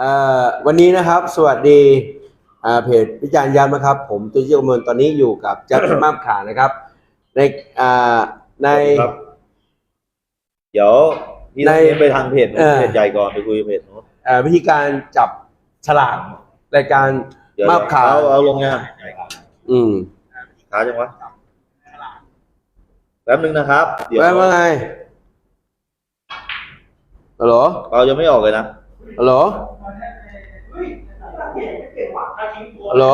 เอ่อวันนี้นะครับสวัสดีอ่าเพจวิจารณ์ยันนะครับ ผมตุ้ยเจียวกมลตอนนี้อยู่กับแจ็คมากขานะครับ ในอ่าใน ครับเดี๋ยวพี่ในต้องไปทางเพจนู้นเออ เพจใหญ่ก่อนไปคุยกับเพจนู้นเอ่อวิธีการจับฉลากรายการ เดี๋ยวมาบขาเอาเอาลงงานอืมขาจังวะแป๊บนึงนะครับ เดี๋ยวว่าว่าไงฮัลโหลเรายังไม่ออกเลยนะ ฮัลโหลฮัลโหล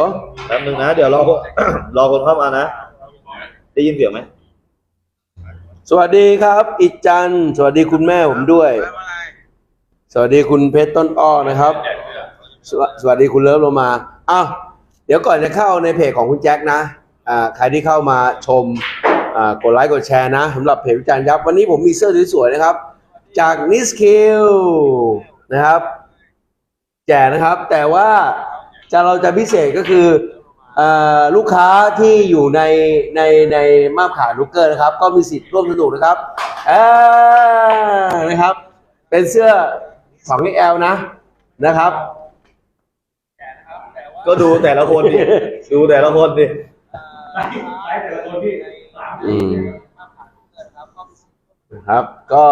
แป๊บนึงนะ เดี๋ยวรอรอคนเข้ามานะ ได้ยินเสียงไหม สวัสดีครับ อิจจันทร์สวัสดีคุณแม่ผมด้วย สวัสดีคุณเพชรต้นอ้อนะครับสวสวัสดีคุณเลิฟโลมาอ้าวเดี๋ยวก่อนจะเข้าในเพจของคุณแจ็คนะอ่าใครที่เข้ามาชมอ่ากดไลค์กดแชร์นะสำหรับเพจวิจารณ์ยับ วันนี้ผมมีเสื้อสวยๆนะครับ จากนิสคิล นะครับ แจกนะครับ แต่ว่าจะเราจะพิเศษก็คือเอ่อลูกค้าที่อยู่ในในในมาบขาลูกเกอร์นะครับ ก็มีสิทธิ์ร่วมสนุกนะครับอ่านะครับ เป็นเสื้อ 2XL นะนะครับ ก็ดูแต่ละคนดิดูแต่ละคนดิอืมนะครับ ก็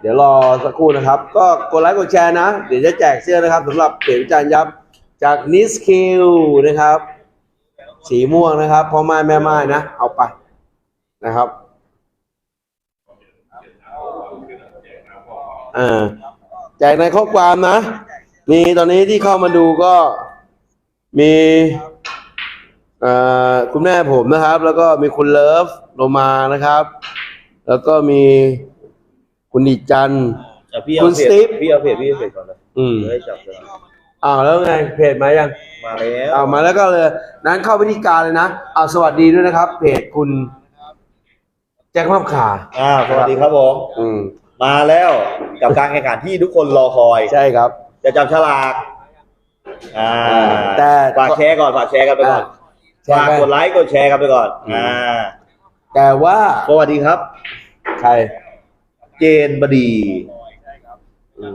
เดี๋ยวรอสักครู่นะครับ ก็กดไลค์กดแชร์นะ เดี๋ยวจะแจกเสื้อนะครับสำหรับเขียนจานยับจากนิสคิลนะครับ สีม่วงนะครับพ่อไม้แม่ไม้นะ เอาไปนะครับอ่าแจกในข้อความนะ มีตอนนี้ที่เข้ามาดูก็มีอ่อคุณแม่ผมนะครับ แล้วก็มีคุณเลิฟโลมานะครับ แล้วก็มี คุณดิจันทร์อะพี่คุเอาณเพสตีฟจพี่เอาเพจพี่เอาเพจก่อนเลยอืมเดี๋ยวให้จับเลยอ้าวแล้วไงเพจมายังมาแล้วเอามาแล้วก็เลยนั้นเข้าวิธีการเลยนะเอาสวัสดีด้วยนะครับ เพจคุณ แจ็คมับขาอ่าสวัสดีครับผมอืม มาแล้วกับการแข่งขันที่ทุกคนรอคอย ใช่ครับ จะจับฉลาก อ่าแต่ฝากแชร์ก่อนฝากแชร์กันไปก่อนแชร์ฝากไปกดไลค์กดแชร์กันไปก่อนอ่าแต่ว่าสวัสดีครับ ใคร เจนบดีอืม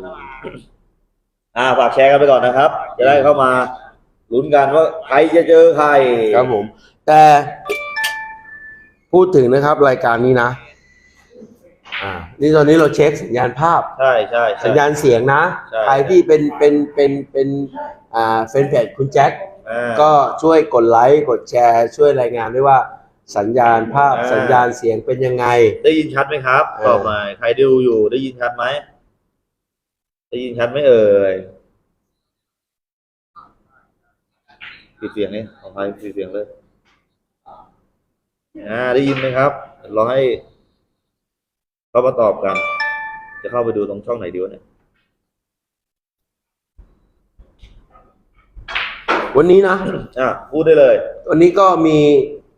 อ่าฝากแชร์กันไปก่อนนะครับ จะได้เข้ามาลุ้นกันว่าใครจะเจอใครครับผม แต่พูดถึงนะครับ รายการนี้นะ อ่า นี่ตอนนี้เราเช็คสัญญาณภาพ ใช่ใช่ใช่ สัญญาณเสียงนะใช่ ใครที่เป็นเป็นเป็นเป็นอ่าแฟนเพจคุณแจ็คอ่าก็ช่วยกดไลค์กดแชร์ ช่วยรายงานด้วยว่า สัญญาณภาพอ่า สัญญาณเสียงเป็นยังไง ได้ยินชัดไหมครับเออ ตอบมาใครดูอยู่ได้ยินชัดไหมได้ยินชัดไหมเอ่ยปิดเสียงนี่ของใครปิดเสียงเลยอ่าได้ยินไหมครับลองให้เขามาตอบกัน จะเข้าไปดูตรงช่องไหนดีวะเนี่ยวันนี้นะ อะพูดได้เลย วันนี้ก็มี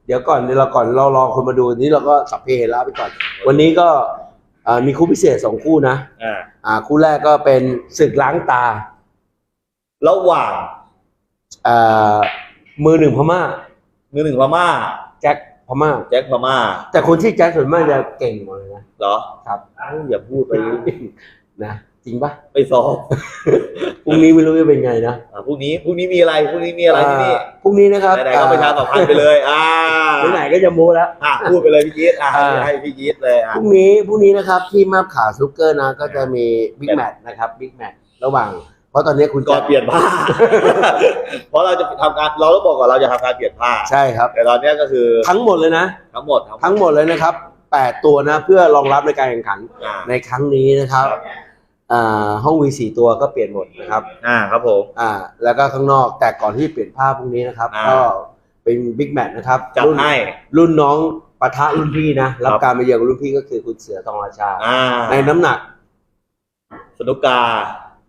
เดี๋ยวก่อนเดี๋ยวเราก่อนเรารอคนมาดูวันนี้เราก็สัพเพเหระไปก่อน วันนี้ก็อ่ามีคู่พิเศษสองคู่นะอ่าอ่า คู่แรกก็เป็นศึกล้างตาระหว่างอ่ามือหนึ่งพม่า มือหนึ่งพม่า แจ็คพม่า แจ็คพม่า แต่คนที่แจ็คส่วนมากจะเก่งหมดเลยนะเหรอครับเอ้าอย่าพูดไปนะ จริงปะไปซ้อมพรุ่งนี้ไม่รู้จะเป็นไงนะอะพรุ่งนี้พรุ่งนี้มีอะไรพรุ่งนี้มีอะไรที่นี่าพรุ่งนี้นะครับไหนๆก็ประชาสัมพันธ์ไปเลยอ่าไหนๆก็จะโม้แล้ว อะพูดไปเลยพี่จี๊ดอะอ่า ให้พี่จี๊ดเลยอะพรุ่งนี้พรุ่งนี้นะครับที่มาบขาสนุกเกอร์นะก็จะมีบิ๊กแมตช์นะครับบิ๊กแมตช์ระหว่าง เพราะตอนนี้คุณก่อนแจ็คเปลี่ยนผ้า เพราะเราจะทำการเราต้องบอกก่อนเราจะทำการเปลี่ยนผ้า ใช่ครับ แต่ตอนเนี้ยก็คือทั้งหมดเลยนะ ทั้งหมดทั้งหมดทั้งหมดเลยนะครับแปดตัวนะเพื่อรองรับในการแข่งขัน อ่า ในครั้งนี้นะครับ ครับ อ่าห้องวีสี่ตัวก็เปลี่ยนหมดนะครับ อ่าครับผม อ่า แล้วก็ข้างนอกแต่ก่อนที่เปลี่ยนผ้าพรุ่งนี้นะครับ อ่า ก็เป็นบิ๊กแมตช์นะครับจัดรุ่นให้ รุ่นน้องปะทะรุ่นพี่นะรับครับ การมาเยือนของรุ่นพี่ก็คือคุณเสือทองราชา อ่าในน้ำหนักสนุกกา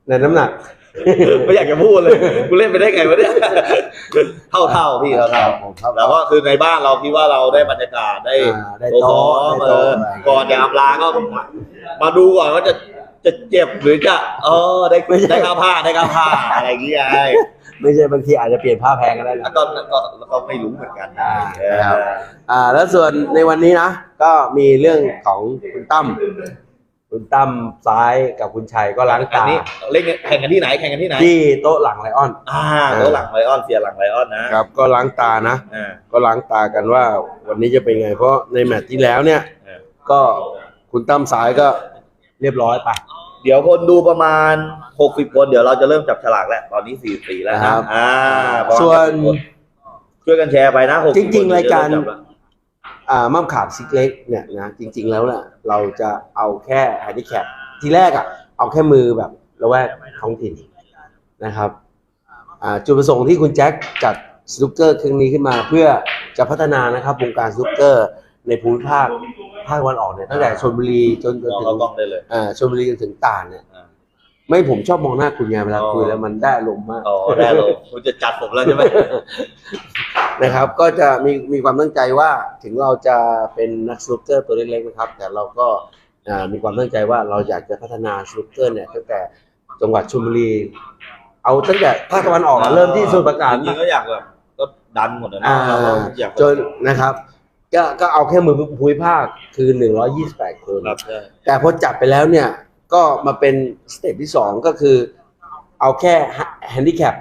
ในน้ำหนัก ไม่อยากจะพูดเลย กูเล่นไปได้ไงวะเนี่ย เท่าเท่าๆพี่เท่าเท่าผมครับ ๆแล้วก็คือในบ้านเราคิดว่าเราได้บรรยากาศได้อ่าได้โต๊ะโต๊ะของได้เอโต๊ะออะไรก่อนจะอำลาก็มามาดูก่อนว่าจะ จะเจ็บหรือจะเออได้ได้ข้าวผ้าได้ข้าวผ้าอะไรอย่างเงี้ยไงไม่ใช่บางทีอาจจะเปลี่ยนผ้าแพงก็ได้นะ แล้วก็ก็ก็ไม่รู้เหมือนกันนะอ่าครับ อ่า แล้วส่วนในวันนี้นะ ก็มีเรื่องของคุณตั้มคุณตั้มซ้ายกับคุณชัยก็ล้างอันตานี้เล่นแข่งกันที่ไหนแข่งกันที่ไหน ที่โต๊ะหลังไลออน อ่าแล้วหลังไลออนเสียหลังไลออนนะครับ ก็ล้างตานะ อ่า ก็ล้างตากันว่าวันนี้จะเป็นไง เพราะในแมตช์ที่แล้วเนี่ย เออ ก็คุณตั้มซ้ายก็ เรียบร้อยไป เดี๋ยวคนดูประมาณ 60 คน เดี๋ยวเราจะเริ่มจับฉลากแล้ว ตอนนี้44แล้วครันะบอ่าประมาณส่วน60คช่วยกันแชร์ไปนะ60จริงๆคนรายการเดี๋วเมจับแล้วอ่ามั่มขาบซิกเล็กเนี่ยนะจริง ๆ แล้วเนี่ยเราจะเอาแค่แฮนดิแคปทีแรกอะเอาแค่มือแบบระแวกท้องถิ่นนะครับอ่าจุดประสงค์ที่คุณแจ็คจัดสนุกเกอร์ครั้งนี้ขึ้นมา เพื่อจะพัฒนานะครับวงการสนุกเกอร์ในภูมิภาค ภาคตะวันออกเนี่ยตั้งแต่ชลบุรีจนจนมองถึเรางต้องได้เลยอ่าชลบุรีจนถึงตราดเนี่ยอ่าไม่ผมชอบมองหน้าคุณไงเวลาอ๋อคุยแล้วมันได้อารมณ์มากอ๋อได้เลยคุณจะจัดผมแล้วใช่ไหมนะครับ ก็จะมีมีความตั้งใจว่าถึงเราจะเป็นนักสนุกเกอร์ตัวเล็กๆนะครับ แต่เราก็อ่ามีความตั้งใจว่าเราอยากจะพัฒนาสนุกเกอร์เนี่ยตั้งแต่จังหวัดชลบุรี เอาตั้งแต่ภาคตะวันออกอะเริ่มที่สมุทรปราการจริงๆก็อยากแบบก็ดันหมดนะอ่าเราก็อยากจนนะครับ ก็ก็เอาแค่มือภูมิภาคคือ128คน ครับใช่แต่พอจับไปแล้วเนี่ย ก็มาเป็นสเต็ปที่สองก็คือ เอาแค่แฮนดิแคป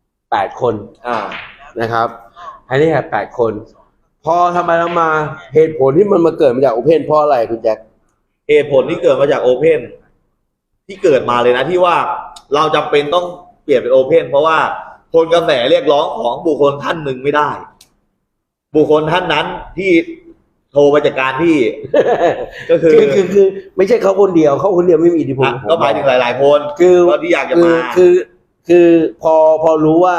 8คนอ่านะครับแฮนดิแคปแปดคน พอทำไปแล้วมาเหตุผลที่มันมาเกิดมาจากโอเพนเพราะอะไรคุณแจ็คเหตุผลที่เกิดมาจากโอเพนที่เกิดมาเลยนะที่ว่าเราจำเป็นต้องเปลี่ยนเป็นโอเพนเพราะว่าคนกระแสเรียกร้องของบุคคลท่านหนึ่งไม่ได้ บุคคลท่านนั้นที่โทรมาจากการที่ ก็คือ คือคือคือไม่ใช่เขาคนเดียวเขาคนเดียวไม่มีอิทธิพลอะก็หมายถึงหลาย ๆ คนคือก็ที่อยากจะคือมา คือคือพอพอรู้ว่า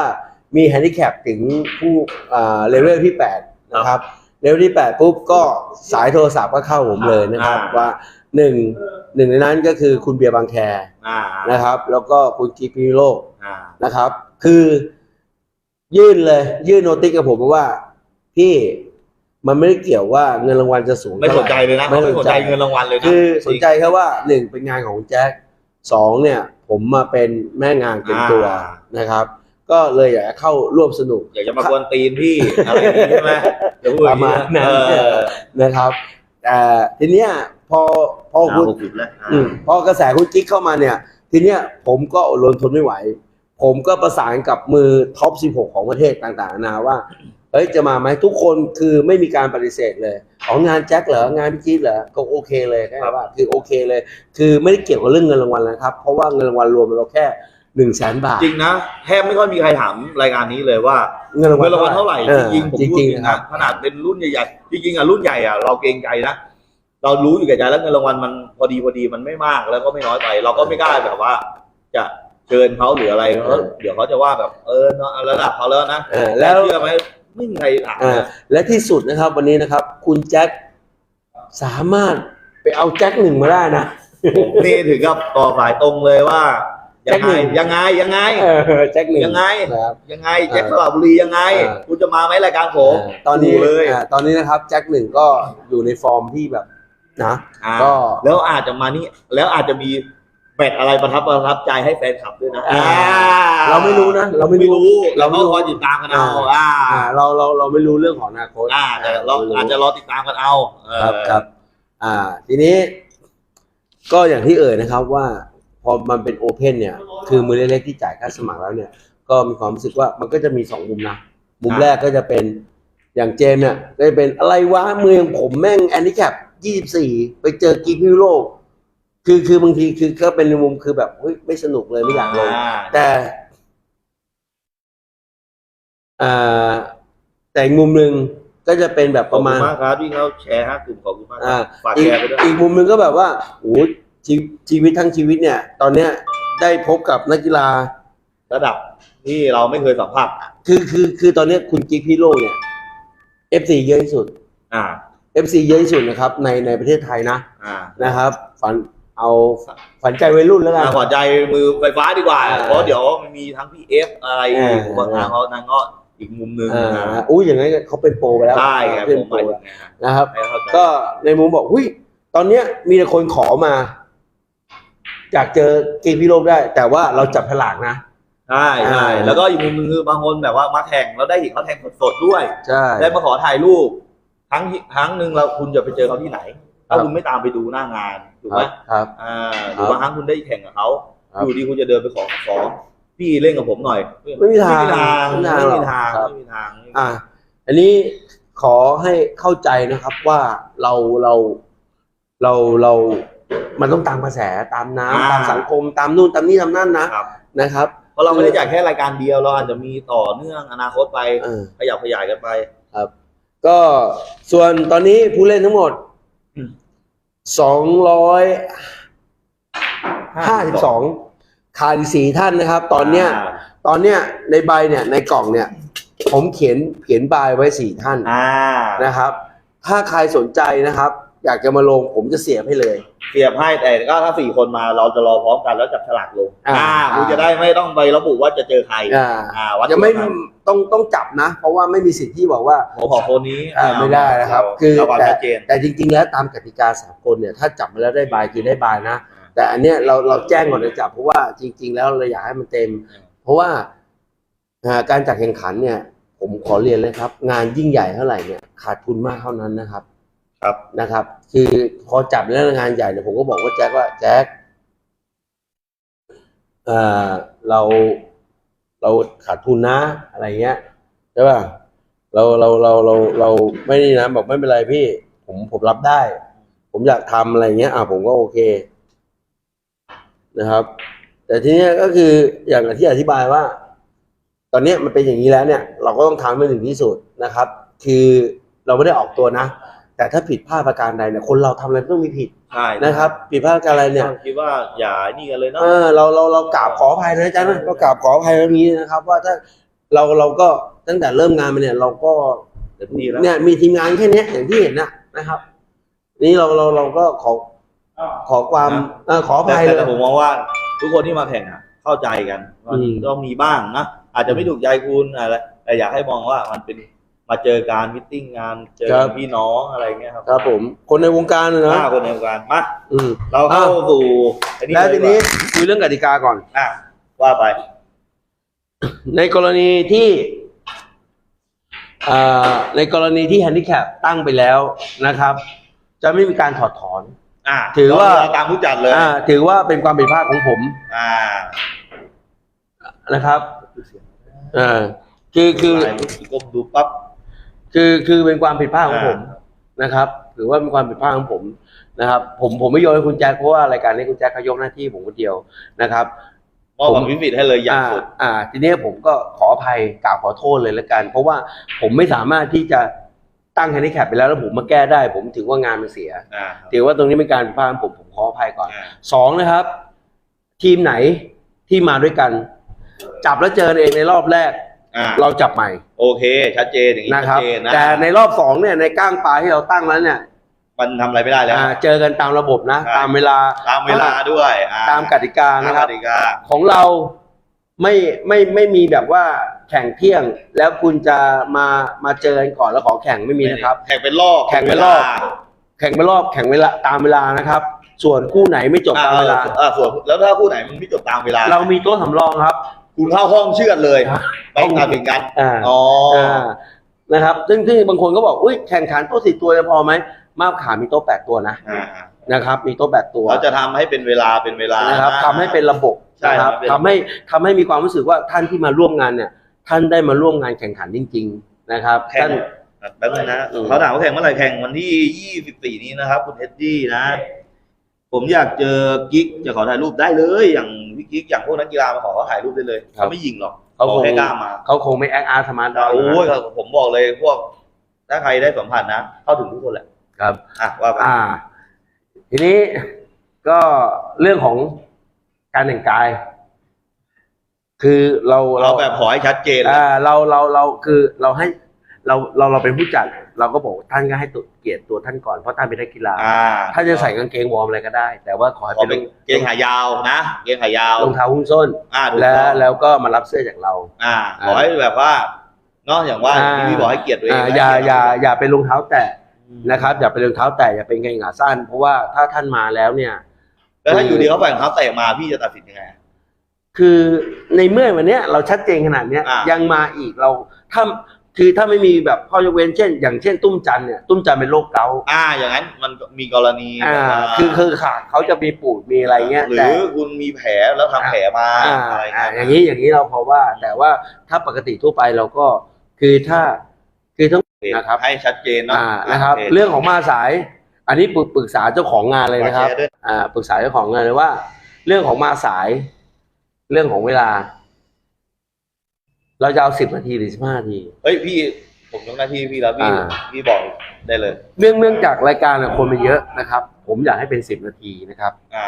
มีแฮนดิแคปถึงผู้อ่าเลเวลที่8นะครับเลเวลที่8ปุ๊บก็สายโทรศัพท์ก็เข้าผมเลยนะครับว่าหนึ่งหนึ่งในนั้นก็คือคุณเบียร์บางแคอ่านะครับ แล้วก็คุณกิพิโลก อ่า นะครับ คือยื่นเลย ยื่นโนติสกับผมว่า พี่มันไม่ได้เกี่ยวว่าเงินรางวัลจะสูงไม่ท่าสหนใจเลยนะไม่เขาไม่สสนนใจใจเงินรางวัลเลยนะคือสนใจแค่ว่าหนึ่งเป็นงานของคุณแจ็คสองเนี่ย ผมมาเป็นแม่งานเต็มตัวนะครับ ก็เลยอยากจะเข้าร่วมสนุกอยากจะมากวนตีนพี่อะไรอย่างนี้ใช่ไหมเดี๋ยวพูดอย่งประมาณนั้นเออนะครับแต่ทีเนี้ยพอพออ่าคุณหกสิบแล้วอ่าอืมพอกระแสคุณกิ๊กเข้ามาเนี่ย ทีเนี้ยผมก็อดรนทนไม่ไหว ผมก็ประสานกับมือท็อป 16 ของประเทศต่างๆนานาว่า เฮ้ยจะมาไหมทุกคนคือไม่มีการปฏิเสธเลยของงานแจ็คเหรองานพี่กิ๊กเหรอก็โอเคเลยนะครับว่าคือโอเคเลย คือไม่ได้เกี่ยวกับเรื่องเงินรางวัลนะครับ เพราะว่าเงินรางวัลรวมเราแค่หนึ่งแสนบาท จริงนะแทบไม่ค่อยมีใครถามรายการนี้เลยว่าเงินรางวัเงิลนรางวัลเท่าไหร่อจอริงๆผมจพูดริงจริงๆครันะบขนาดเป็นรุ่นใหญ่ๆจริงๆอะรุ่นใหญ่อะเราเกรงใจนะเรารู้อยู่แก่ใจแล้วเงินรางวัลมันพอดีพอดีมันไม่มากแล้วก็ไม่น้อยไป เราก็ไม่กล้าแบบว่า จะเชิญเขาหรืออะไรเพราะเดี๋ยวเขาจะว่าแบบเออเนาะระดับเขาแล้วนะเออแล้วเชื่อไหม ไม่มีใครถามอ่านะและที่สุดนะครับวันนี้นะครับ คุณแจ็คสามารถไปเอาแจ็คหนึ่งมาได้นะ ผมนี่ถึงกับต่อสายตรงเลยว่าแจ็ยัคงหไงนึ่งยังไงยังไง เออแจ็คหนึ่งยังไง นะครับ ยังไงแจ็คสระบุรียังไงเออคุณจะมาไหมรายการผมอ่าตอนนี้ดูเลยอ่าตอนนี้นะครับแจ็คหนึ่งก็อยู่ในฟอร์มที่แบบนะอ่าก็ แล้วอาจจะมานี่แล้วอาจจะมี แมตช์อะไรประทับประทับใจให้แฟนคลับด้วยนะอ่าอ่าเราไม่รู้นะเราไม่ไม่รู้รู้ เราเราไม่ก็รู้คอยติดตามกันเอาอ่าอ่าอ่าเราเราเราไม่รู้เรื่องของอนาคตอ่าแต่เราไม่ อาจจะรอติดตามกันเอาเออครับครับ อ่า ทีนี้ ก็อย่างที่เอ่ยนะครับว่า พอมันเป็นโอเพนเนี่ย คือมือเล็กๆที่จ่ายค่าสมัครแล้วเนี่ย ก็มีความรู้สึกว่ามันก็จะมีสองมุมนะ มุมแรกก็จะเป็นอย่างเจมส์เนี่ยก็จะเป็นอะไรวะมืออย่างผมแม่งแอนดิแคปยี่สิบสี่ไปเจอกีพิโลก คือคือบางทีคือก็เป็นในมุมคือแบบเฮ้ยไม่สนุกเลยไม่อยากลงอ่า แต่อ่าแต่อีกมุมหนึ่งก็จะเป็นแบบขปอบระคุมาณณมากครับที่เขาแชร์ฮะกลุ่มขอบคุณมากคอ่ารับฝากอีกแชร์ไปด้วย อีกมุมหนึ่งก็แบบว่าโอ้โหชีชีวิตทั้งชีวิตเนี่ย ตอนเนี้ยได้พบกับนักกีฬา ระดับที่เราไม่เคยสัมผัสคือคือคือตอนเนี้ยคุณกิ๊กพิโลเนี่ย FC เยอะที่สุดอ่า FC เยอะที่สุดนะครับ ในในประเทศไทยนะ อ่า นะครับฝัน เอาฝันใจวัยรุ่นแล้วกันอ่าขอใจมือไฟฟ้าดีกว่าอ่า เพราะเดี๋ยวมันมีทั้งพี่เอฟอะไรอีกอ่าบางทางเขานางก็อีกมุมหนึ่งอ่านะอุ้ยอย่างนั้นเขาเป็นโปรไปแล้วใช่ไงเป็นผมโปหรมายถึงไงฮะนะครับให้เข้าใจก็ในมุมบอกหุ้ยตอนเนี้ยมีแต่คนขอมาอยากเจอเกมพิโลกได้ แต่ว่าเราจับฉลากนะใช่ใช่อ่าแล้วก็อีกมุมหนึงคือบางคนแบบว่ามาแข่งแล้วได้เห็นเขาแข่งสดๆด้วยใช่ได้มาขอถ่ายรูปครั้งที่ครั้งหนึ่งเราคุณจะไปเจอเขาที่ไหน ถ้าครับคุณไม่ตามไปดูหน้างานถูกไหมครับอ่าหรือบางครั้งคุณได้แข่งกับเขาครับอยู่ดีคุณจะเดินไปขอขอพี่เล่นกับผมหน่อย ไม่มีทางไม่มีทางไม่มีไม่มีทาทางงครับไม่มีทางไม่มีทางอ่าอันนี้ขอให้เข้าใจนะครับว่าเราเราเราเรา มันต้องตามกระแสตามน้ำตามสังคมตามนู่นตามนี่ตามนั่นนะครับนะครับเพราะเราไม่ได้จัดแค่รายการเดียวเราอาจจะมีต่อเนื่องอนาคตไปเออขยับขยายกันไปก็ส่วนตอนนี้ผู้เล่นทั้งหมดอืม สองร้อยห้าสิบสองขาดอีกสี่ท่านนะครับ ตอนเนี้ยตอนเนี้ยในใบเนี่ยในกล่องเนี่ย ผมเขียนเขียนใบไว้สี่ท่านอ่านะครับ ถ้าใครสนใจนะครับ อยากจะมาลงผมจะเสียบให้เลย เสียบให้แต่ก็ถ้าสี่คนมาเราจะรอพร้อมกันแล้วจับฉลากลงอ่า อ่าคุณจะได้ไม่ต้องไประบุว่าจะเจอใครอ่า อ่าวัดจะไม่ตัวกันต้องต้องจับนะ เพราะว่าไม่มีสิทธิ์ที่บอกว่า ผมขอคนนี้อ่าไม่ได้นะครับเาคือเอาความแต่ชัดเจน แต่จริง ๆ แล้วตามกติกาสากลเนี่ย ถ้าจับมาแล้วได้บายคือได้บายนะ แต่อันเนี้ยเราเราแจ้งก่อนจะจับเพราะว่าจริง ๆ แล้วเราอยากให้มันเต็มอืมเพราะว่าอ่าการจัดแข่งขันเนี่ย ผมขอเรียนเลยครับ งานยิ่งใหญ่เท่าไหร่เนี่ยขาดทุนมากเท่านั้นนะครับ ครับนะครับ คือพอจับแล้วงานใหญ่เนี่ยผมก็บอกว่าแจ็คว่าแจ็คเออเราเราขาดทุนนะ อะไรเงี้ยใช่ป่ะเราเราเราเราเราไม่นี่นะบอกไม่เป็นไรพี่ ผมผมรับได้ ผมอยากทำอะไรเงี้ย อะผมก็โอเค นะครับ แต่ทีนี้ก็คืออย่างที่อธิบายว่า ตอนนี้มันเป็นอย่างนี้แล้วเนี่ย เราก็ต้องทำให้ถึงที่สุดนะครับ คือเราไม่ได้ออกตัวนะ แต่ถ้าผิดพลาดประการใดเนี่ยคนเราทำอะไรต้องมีผิดใช่นะครับ ผิดพลาดประการอะไรเนี่ย คิดว่าอย่านี่กันเลยเนาะ เออเราเราเรากราบขออภัยนะอาจารย์นะเรากราบขออภัยตรงนี้นะครับ ว่าถ้าเราเราก็ตั้งแต่เริ่มงานมาเนี่ย เราก็เต็มที่แล้ว เนี่ยมีทีมงานแค่เนี้ยอย่างที่เห็นนะนะครับ นี่เราเราเราก็ขอขอความเออขออแต่ภัยเลแต่ยผมมองว่าทุกคนที่มาแข่งอะ เข้าใจกันว่าอืม ต้องมีบ้างนะอาจจะไม่ถูกใจคุณอะไรแต่อยากให้มองว่ามันเป็น มาเจอการมิทติ้งงานเจอกันพี่น้องอะไรเงี้ยครับครับผม คนในวงการนะหน้าคนในวงการมาอืมเราเข้าสู่อันนี้แล้วเลยทีดีกนี้ว่าคุยเรื่องกติกาก่อนอะว่าไปในกรณีที่อ่าในกรณีที่แฮนดิแคปตั้งไปแล้วนะครับ จะไม่มีการถอดถอน อะถือว่า เรตามผู้จัดเลยอ่าถือว่าเป็นความผิดพลาดของผมอ่านะครับอ่าคือคือหลายรูปก้มดูปั๊บ คือคือเป็นความผิดพลาดของผมอ่นะครับถือว่าเป็นความผิดพลาดของผมนะครับ ผมผมไม่โยนให้คุณแจ็คเพราะว่ารายการนี้คุณแจ็คเขายกหน้าที่ผมคนเดียวนะครับมอบความพิเศษให้เลยอย่างอ่าสุดอ่า ทีนี้ผมก็ขออภัยกราบขอโทษเลยแล้วกัน เพราะว่าผมไม่สามารถที่จะตั้งแฮนดิแคปไปแล้วแล้วผมมาแก้ได้ ผมถือว่างานมันเสียอ่าถือว่าตรงนี้เป็นการผิดพลาดของผมผมขออภัยก่อนอ่าสองนะครับ ทีมไหนที่มาด้วยกัน จับแล้วเจอเองในรอบแรก อ่าเราจับใหม่โอเค ชัดเจนอย่างนี้นะคชัรับ ดเจนนะแต่ในรอบสองเนี่ยในก้างปลาที่เราตั้งแล้วเนี่ยมันทำอะไรไม่ได้แล้ว อ่าเจอกันตามระบบนะ ใช่ ตามเวลาตามเวลาด้วยอ่ตามกติกาตามนะคกรับ ติกาของเราไม่ไม่ไม่มีแบบว่าแข่งเที่ยง แล้วคุณจะมามาเจอกันก่อนแล้วขอแข่งไม่มีนะครับ แข่งเป็นรอบแข่งเป็นรอบ แข่งไปรอบแข่งเวลาตามเวลานะครับ ส่วนคู่ไหนไม่จบอ่าตามเวลาอ่าส่วนแล้วถ้าคู่ไหนมันไม่จบตามเวลาเรามีโต๊ะสำรองครับ คุณเข้าห้องเชือดเลยครับไปตัดสินกันอ่าอ๋อออ่านะครับซึ่งซึ่งบางคนก็บอกอุ้ยแข่งขันโต๊ะสี่ตัวจะพอไหมมาบขามีโต๊ะแปดตัวนะอ่านะครับ มีโต๊ะแปดตัวเราจะทำให้เป็นเวลาเป็นเวลานะครับทำให้เป็นระบบใช่นะครับเป็นระบบทำให้ทำให้มีความรู้สึกว่าท่านที่มาร่วมงานเนี่ย ท่านได้มาร่วมงานแข่งขันจริง ๆ นะครับแข่ท่างนแป๊บนึงนะอืมเขาถามว่าแข่งเมื่อไหร่แข่งวันที่ยี่สิบสี่นี้นะครับ คุณเอ็ดดี้นะ ผมอยากเจอกิ๊กจะขอถ่ายรูปได้เลย อย่างพี่กิ๊กอย่างพวกนักกีฬามาขอเขาถ่ายรูปได้เลยเขาไม่ยิงหรอกเขาขคองแค่กล้ามาเขาคงไม่แอคอาร์สมาร์ทดาวโอ้ยผมบอกเลยพวกถ้าใครได้สัมผัสนะ เข้าถึงทุกคนแหละครับอะว่าไปอ่าทีนี้ก็เรื่องของการแต่งกาย คือเราเราแบบขอให้ชัดเจนอ่าเราเราเราคือเราให้ เราเราเราเป็นผู้จัดเราก็บอกท่านก็ให้ตัวเกียรติตัวท่านก่อนเพราะท่านเป็นนักกีฬาอ่าถ้านจะใส่กางเกงวอร์มอะไรก็ได้ แต่ว่าขอให้ขอเป็นเป็นเกงขายาวนะเกงขายาวรองเท้าหุ้มส้น อ่าถูกแล้วต้องแล้วก็มารับเสื้อจากเรา อ่าขอให้แบบว่าเนอกอย่างว่าอ่า ที่พี่บอกให้เกียรติตัวเองอ่านะอย่าเกีรติอย่าอย่าเป็นรองเท้าแตะนะครับ อย่าเป็นรองเท้าแตะอย่าเป็นกางเกงขาสั้น เพราะว่าถ้าท่านมาแล้วเนี่ย แล้วถ้าอยู่ดีเขาแบ่งเท้าเตะมาพี่จะตัดสินยังไง คือในเมื่อวันเนี้ยเราชัดเจนขนาดเนี้ยอ่ายั ยังมาอีกเราถ้า คือถ้าไม่มีแบบข้อยกเว้นเช่น อย่างเช่นตุ้มจันเนี่ยตุ้มจันเป็นโรคเกาต์อ่า อย่างนั้นมันมีกรณีอ่าแบบว่าคือคือขาเขาจะมีปูดมีอะไรเงี้ยหรืแต่อคุณมีแผลแล้วทำแผลมาอ่าอะไรอ่าเงี้ยอย่างนี้อย่างนี้เราพอว่า แต่ว่าถ้าปกติทั่วไปเราก็คือถ้าคือต้อง นะครับ ให้ชัดเจนเนาะอ่านะครับโคเรื่องของมาสาย อันนี้ปรึกปรึกษาเจ้าของงานเลยนะครับ ขอแชร์ด้วย อ่าปรึกษาเจ้าของงานเลยว่า เรื่องของมาสาย เรื่องของเวลา เราจะเอาสิบนาทีหรือสิบห้านาที เฮ้ยพี่ผมยกหน้าที่พี่แล้วพี่อ่า พี่บอกได้เลย เนื่องเนื่องจากรายการเนี่ยคนมันเยอะนะครับ ผมอยากให้เป็นสิบนาทีนะครับอ่า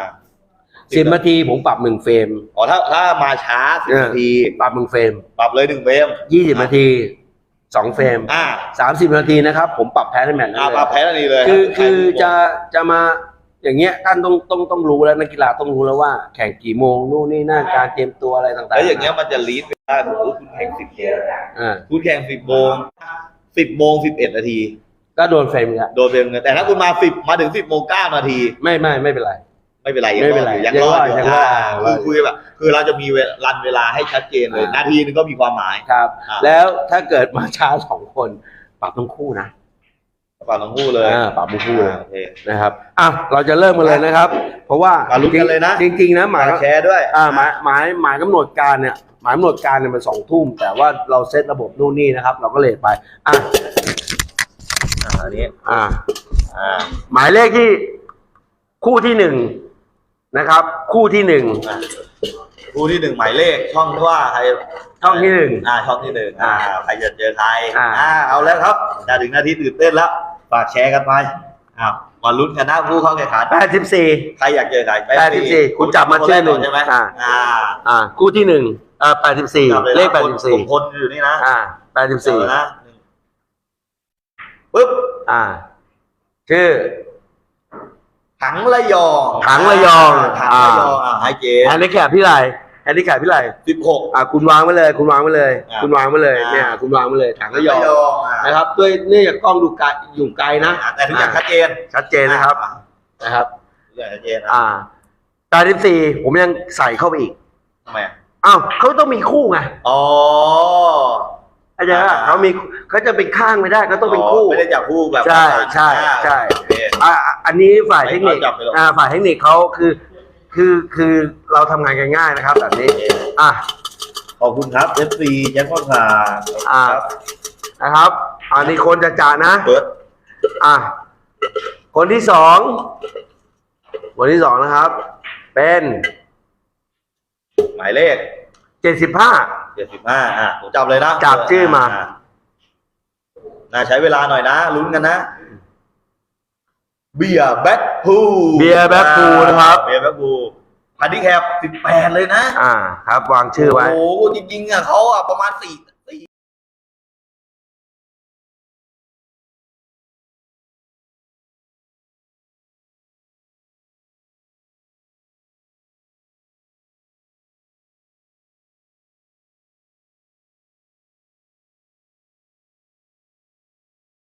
สิบนาทีผมปรับหนึ่งเฟรม อ๋อถ้าถ้ามาช้าสิบเออ นาทีปรับหนึ่งเฟรมปรับเลยหนึ่งเบมยี่สิบนาทีสองเฟรมอ่าสามสิบนาทีนะครับ ผมปรับแพ้ในแมตช์นั้นอ่าเลยปรับแพ้ทันทีเลยคือรับคือจะจะมา อย่างเงี้ยท่านต้องต้องต้องรู้แล้วนักกีฬาต้องรู้แล้วว่า แข่งกี่โมงนู่นนี่นั่นการเตรียมตัวอะไรต่างๆแล้วอย่างเงี้ยมันจะลีดไปได้สมมติคุณแข่งสิบโมงอ่าคุณแข่งสิบโมงสิบโมงสิบเอ็ดนาที ก็โดนเฟรมกันโดนเบมเงินแต่ถ้าคุณมาสิบมาถึงสิบโมงเก้านาที ไม่ไม่ไม่เป็นไรไม่เป็นไรไม่เป็นไรยังรอดอยู่ยัยังงรรออดดยัอยู่งรอดคือคุยแบบคือเราจะมีเวลารันเวลาให้ชัดเจนเลยอ่านาทีนึงก็มีความหมายครับอ่าแล้วถ้าเกิดมาช้าสองคนปรับทั้งคู่นะ ปรับทั้งคู่เลยอ่าปรับทั้งคู่เลย โอเคนะครับอะเราจะเริ่มกันเลยนะครับ เพราะว่ามาลุ้นกันเลยนะ จริง ๆ นะหมายมาแชร์ด้วยอ่าหมายหมายหมายกำหนดการเนี่ยหมายกำหนดการเนี่ยมันสองทุ่มแต่ว่าเราเซตระบบนู่นนี่นะครับ เราก็เลทไปอะอ่าอันนี้อ่าอ่าหมายเลขที่คู่ที่หนึ่งนะครับ คู่ที่หนึ่งอะคู่ที่หนึ่งหมายเลขช่องที่ว่าใคร ช่องที่หนึ่งอ่าช่องที่หนึ่งอ่าอ่าใครจะเจอใครอ่าอ่าเอาแล้วครับจะถึงนาทีตื่นเต้นแล้วฝากแชร์กันไปอ้าวมาลุ้นกันนะผู้เข้าแข่งขันแปดสิบสี่ใครอยากเจอใครแปดสิบสี่คุณจับมาชื่อหนึ่งใช่ไหมอ่าอ่าอ่าคู่ที่หนึ่งอ่าแปดสิบสี่จับยนะเลขแปดสิบสี่ผมคนอยู่นี่นะอ่าแปดสิบจับสี่เลยนะปึ๊บอ่า ชื่อถังระยองถังระยองถังระยองอ่าไฮเจแฮนดิแคปพี่ไร แฮนดิแคปพี่ไรสิบหก อ่าคุณวางไว้เลย คุณวางไว้เลย อ่าคุณวางไว้เลยอ่าเนี่ยคุณวางไว้เลยถังระยองอ่านะครับ ด้วยเนื่องจากกล้องดูไกลอยู่ไกลนะอ่าแต่ทุกอย่างชัดเจนชัดเจนนะครับอ่านะครับ ทุกอย่างชัดเจนนะอ่าแปดสิบสี่ผมยังใส่เข้าไปอีกทำไมอะอ้าวเขาต้องมีคู่ไงอ๋ออาจารย์อ่าเขามีเขาจะเป็นข้างไม่ได้ก็ต้องเป็นคู่ ไม่ได้จับคู่แบบใช่ใช่อ่าใช่โอเคอ่าอันนี้ฝ่ายเทคนิคไม่เขาจับไปหรอก อ่าฝ่ายเทคนิคเขาคือ คือคือเราทำงานกันง่ายนะครับ แบบนี้ อะ ขอบคุณครับ FC แจ็คพอตคาร์อ่า นะครับ อันนี้คนจะจ่านะเบิร์ดอะ คนที่สองคนที่สองนะครับ เป็นหมายเลขเจ็ดสิบห้า เจ็ดสิบห้าอะผมจับเลยนะจับชื่อมา น่าใช้เวลาหน่อยนะลุ้นกันนะ เบียร์แบ็คพูเบียร์แบ็คพูลนะครับ เบียร์แบ็คพูพันธิแคปสิบแปดเลยนะ อ่า ครับ วางชื่อไว้ โอ้โหจริงๆอะเขาอะประมาณสี่